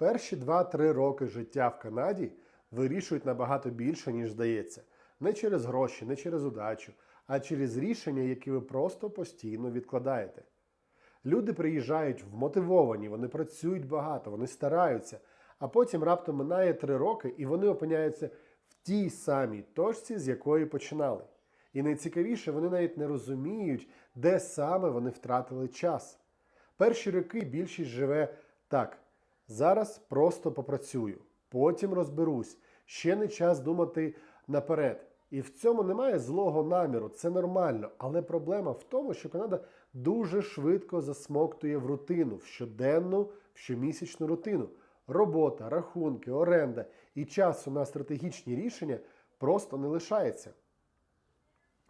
Перші 2-3 роки життя в Канаді вирішують набагато більше, ніж здається. Не через гроші, не через удачу, а через рішення, які ви просто постійно відкладаєте. Люди приїжджають вмотивовані, вони працюють багато, вони стараються, а потім раптом минає 3 роки, і вони опиняються в тій самій точці, з якої починали. І найцікавіше, вони навіть не розуміють, де саме вони втратили час. Перші роки більшість живе так. Зараз просто попрацюю, потім розберусь. Ще не час думати наперед. І в цьому немає злого наміру, це нормально. Але проблема в тому, що Канада дуже швидко засмоктує в рутину, в щоденну, в щомісячну рутину. Робота, рахунки, оренда і часу на стратегічні рішення просто не лишається.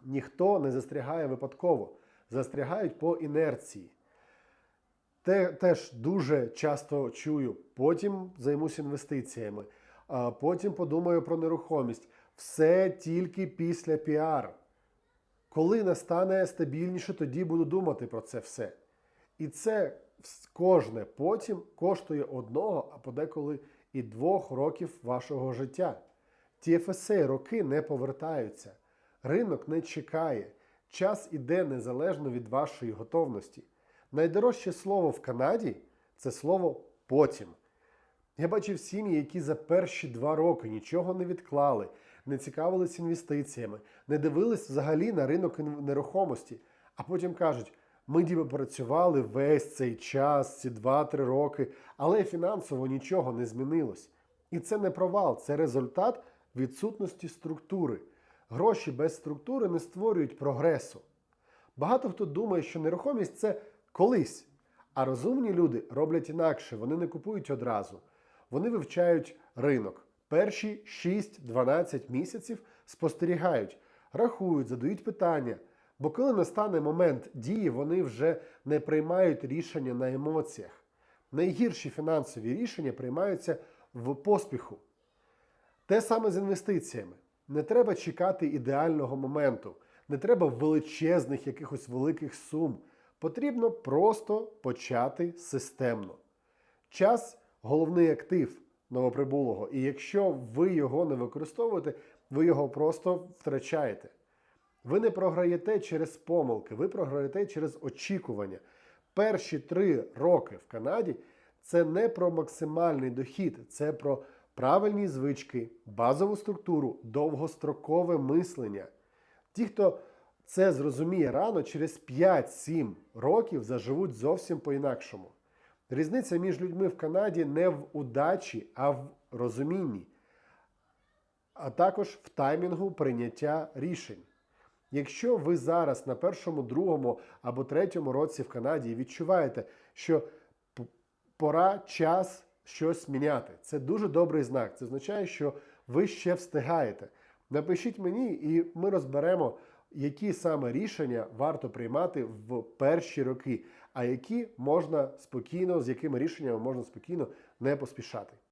Ніхто не застрягає випадково, застрягають по інерції. Те, теж дуже часто чую. Потім займусь інвестиціями, а потім подумаю про нерухомість. Все тільки після піар. Коли настане стабільніше, тоді буду думати про це все. І це кожне потім коштує одного, а подеколи і двох років вашого життя. Ті ФСА роки не повертаються. Ринок не чекає. Час іде незалежно від вашої готовності. Найдорожче слово в Канаді це слово потім. Я бачив сім'ї, які за перші два роки нічого не відклали, не цікавились інвестиціями, не дивились взагалі на ринок нерухомості, а потім кажуть: ми ніби працювали весь цей час, ці 2-3 роки, але фінансово нічого не змінилось. І це не провал, це результат відсутності структури. Гроші без структури не створюють прогресу. Багато хто думає, що нерухомість це колись. А розумні люди роблять інакше, вони не купують одразу. Вони вивчають ринок. Перші 6-12 місяців спостерігають, рахують, задають питання. Бо коли настане момент дії, вони вже не приймають рішення на емоціях. Найгірші фінансові рішення приймаються в поспіху. Те саме з інвестиціями. Не треба чекати ідеального моменту, не треба величезних якихось великих сум. Потрібно просто почати системно. Час головний актив новоприбулого, і якщо ви його не використовуєте, ви його просто втрачаєте. Ви не програєте через помилки, ви програєте через очікування. Перші три роки в Канаді це не про максимальний дохід, це про правильні звички, базову структуру, довгострокове мислення. Ті, хто це зрозуміє рано, через 5-7 років заживуть зовсім по-інакшому. Різниця між людьми в Канаді не в удачі, а в розумінні, а також в таймінгу прийняття рішень. Якщо ви зараз на першому, другому або третьому році в Канаді відчуваєте, що пора час щось міняти, це дуже добрий знак. Це означає, що ви ще встигаєте. Напишіть мені, і ми розберемо, які саме рішення варто приймати в перші роки, а які можна спокійно, з якими рішеннями можна спокійно не поспішати.